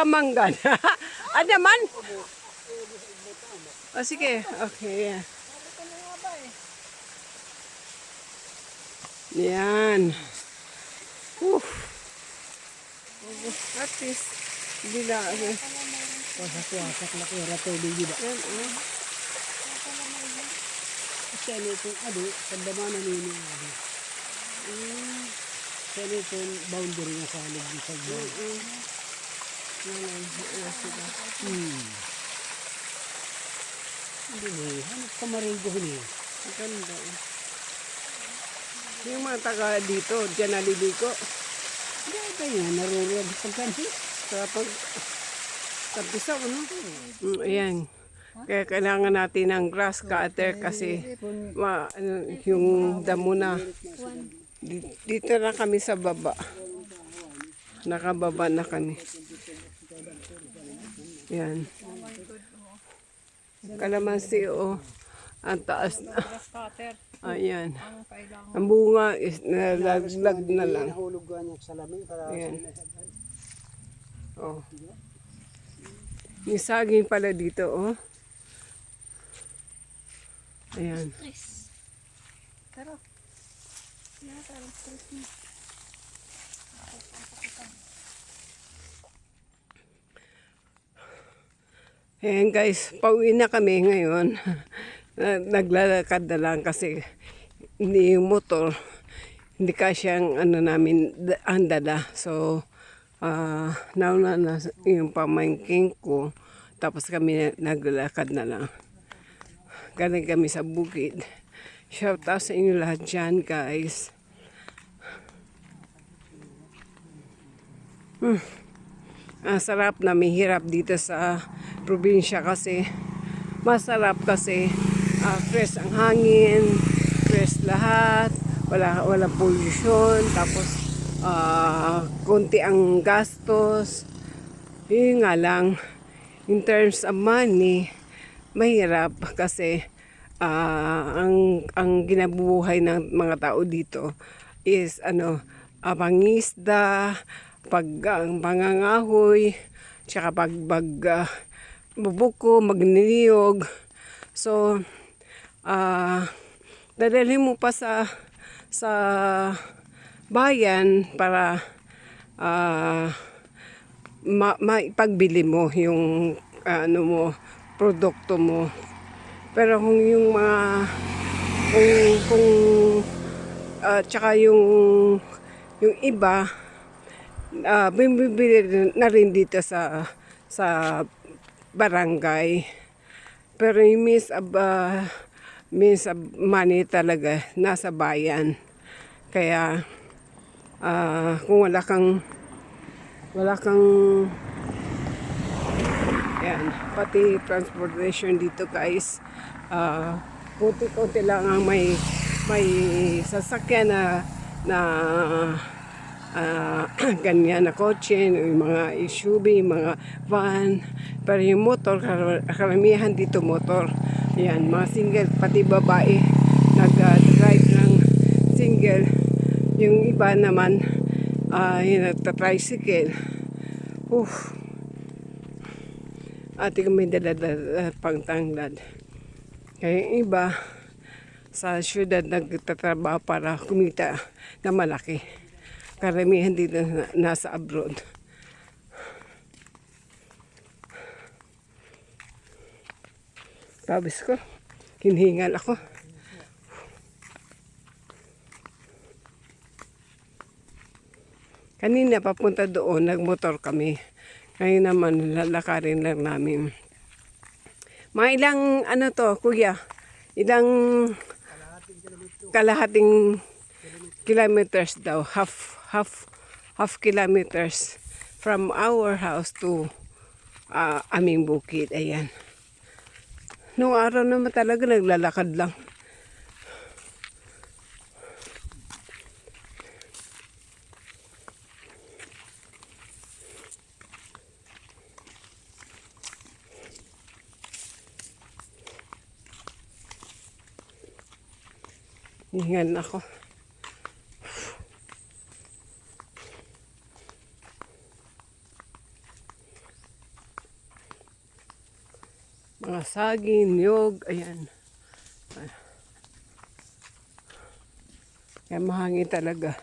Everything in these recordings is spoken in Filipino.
Pagkamanggan. ano man? O sige, okay. yeah. Yan. Whew. At least, hindi na. Wasak-wasak na kaya rato di ba? Yan, oh. Kasi ano itong ado, pandama na nini ado. Kasi ano itong boundary nga sa alig sa buwan. Yan, yan, yan, sige. Hmm. Hindi mo eh. Hanap ka marigo ni. Ang ganda, eh. Yung mga taga dito, dyan naliliko. Hindi ka yan, narurad sa kanhi. Sa pag Tapisa, ano? Mm, ayan. Kaya kailangan natin ng grass cutter kasi ma, ano, yung damo na. Di- Dito na kami sa baba. Nakababa na kami. Yan. Kalamansi, oh. Ang taas na. Ayan. Ang bunga is nalaglag na lang. Nahulog ka niya sa lamin para Ayan. Oh. May saging pala dito, oh. Ayan. Tara. Yan, tara. Ayan guys, pauwi na kami ngayon. Na- Naglalakad na lang kasi hindi yung motor, hindi kasyang ano namin, ang dala. So, ah nauna na yung pamangking ko. Tapos kami naglalakad na lang. Galing kami sa bukid. Shout out sa inyo lahat dyan guys. Ang sarap na may hirap dito sa probinsya kasi. Masarap kasi. Ah, fresh ang hangin, fresh lahat, wala wala pollution, tapos ah, konti ang gastos. Yun nga lang, in terms of money, mahirap kasi ah, ang ang ginabuhay ng mga tao dito is ano, uh, pangisda, pag ang pangangahoy, tsaka pag pag ah, bubuko, magniyog. So, ah dadalhin mo pa sa sa bayan para ah ma maipagbili mo yung ano mo produkto mo pero kung yung mga kung kung ah, tsaka yung yung iba bumibili rin- na rin dito sa sa barangay. Pero yung miss of ah, miss of money talaga nasa bayan. Kaya ah, kung wala kang wala kang yan, pati transportation dito guys ah konti-konti lang ang may may sasakyan na na ah, ganyan na kotse, yung mga SUV, mga van, pero yung motor, kar- karamihan dito motor. Yan, mga single, pati babae, nag-drive ng single. Yung iba naman, uh, yung nagta-tricycle. Uff. Ate kami dala-dala pang tanglad. Kaya yung iba, sa syudad nagtatrabaho para kumita na malaki. Karamihan dito na, nasa abroad. Pabis ko. Hinhingal ako. Kanina papunta doon, nagmotor kami. Ngayon naman, lalakarin lang namin. Mga ilang, ano to, kuya? Ilang kalahating kilometers daw. Half, half, half kilometers from our house to ah, aming bukid. Ayan. Noong araw naman talaga naglalakad lang. Hingan ako. Saging, niyog, ayan. Kaya mahangin talaga.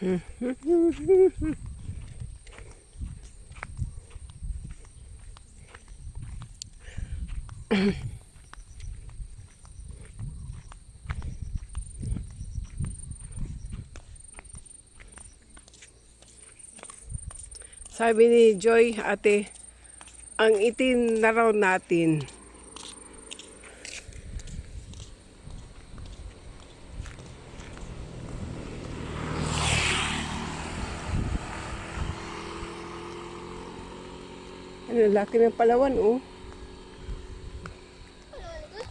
Sabi ni Joy, ate, ang itin na raw natin. Ano, laki ng palawan, oh.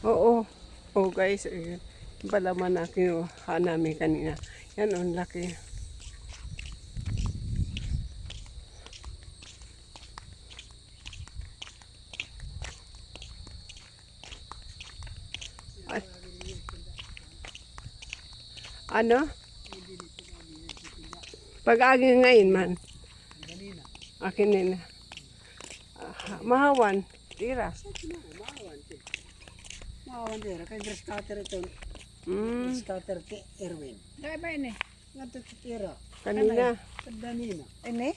Oo. Oh, guys, ayun. Palaman na kinuha namin kanina. Yan, oh, laki. Ano? Pag-agi ngayon man. Akin din. Ah, mahawan. Tira. Maawan. Maawan dira. Kay grass cutter ito. Mm, Grass cutter ti Erwin. Dahil ba ini? Nga ito tira. kanina. Kanda nina. Ini?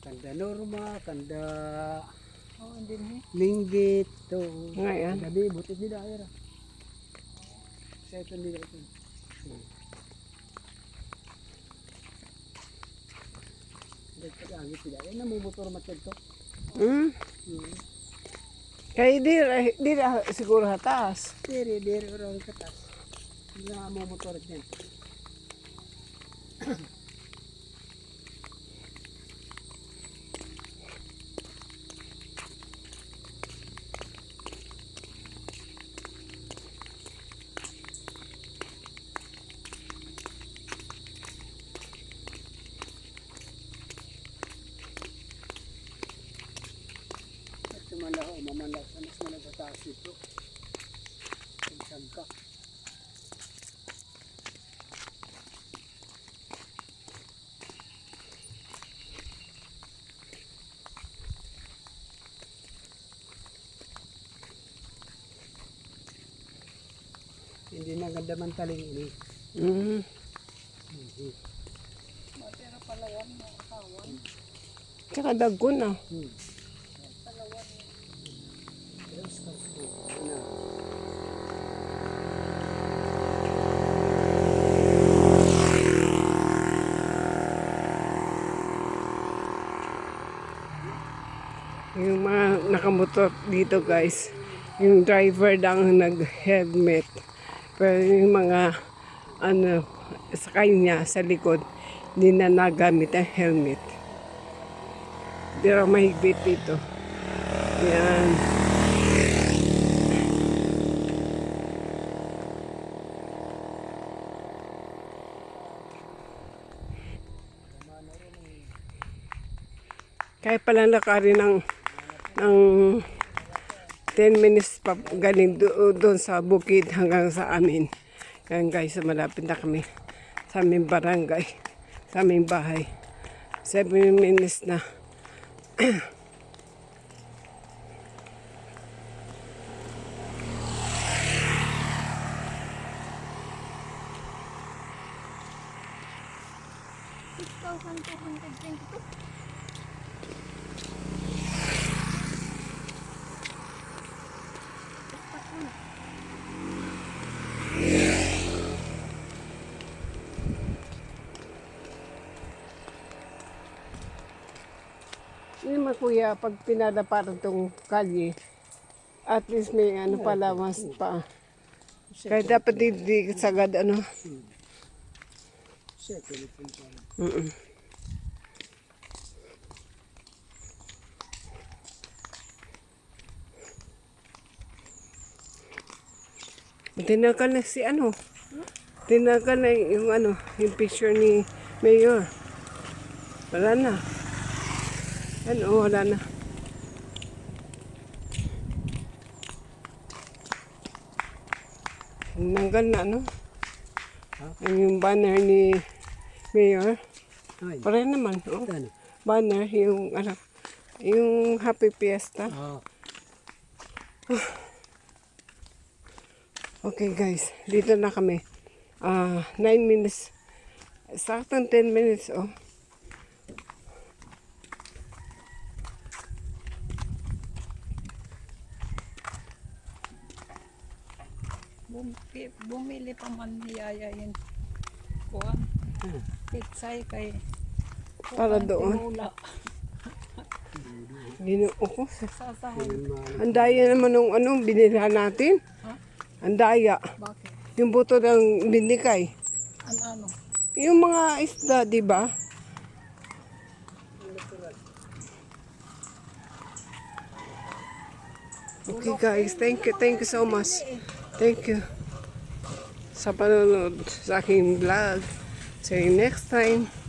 Kanda norma. Kanda Oo, hindi ni. linggit. To. Ngayon. Kanda di. Buti di dahil. Sa ito nila ito. Hmm. Nagpag-agit sila. Yan namumotor matid to. Mm. Hmm. Kaya di, di siguro hatas. Diri, diri orang ketas. Nga mo motor din. Malag sa taas ito. Ang sangka. Hindi na ganda man taling ini. Mm. Tsaka dagon ah. Hmm. Yes, kasi, ano, Yung mga nakamotor dito guys, yung driver lang nag-helmet. Pero yung mga ano, sa kanya, sa likod, hindi na nagamit ang helmet. Raw mahigpit dito. Yan. Kaya pala lakarin ng ng 10 minutes pa galing do, doon sa bukid hanggang sa amin. Yan guys, malapit na kami sa aming barangay, sa aming bahay. 7 minutes na. kuya, pag pinadaparan tong kalye, at least may ano pala mas pa Kaya dapat hindi sagad ano. Rin. Mm-mm. Tinagal na si ano. Tinagal na yung ano, yung picture ni Mayor. Wala na. Ano, wala na. Tinanggal na ano. Yung banner ni Mayor. Ay, Pare naman, oh. ano? Banner, yung ano, yung Happy Fiesta. Ah, Okay guys, dito na kami. Ah, 9 minutes. Saktong 10 minutes, oh. Bumili, bumili pa man ni Yaya yun. Kuhan. Pitsay kay Para doon. Ginoo ko. Ang daya naman nung ano, binila natin. Ha? Ang daya. Bakit? Yung buto ng binikay. An ano? Yung mga isda, di ba? Okay guys, thank you, thank you so much. Thank you sa panonood sa aking vlog. See you next time.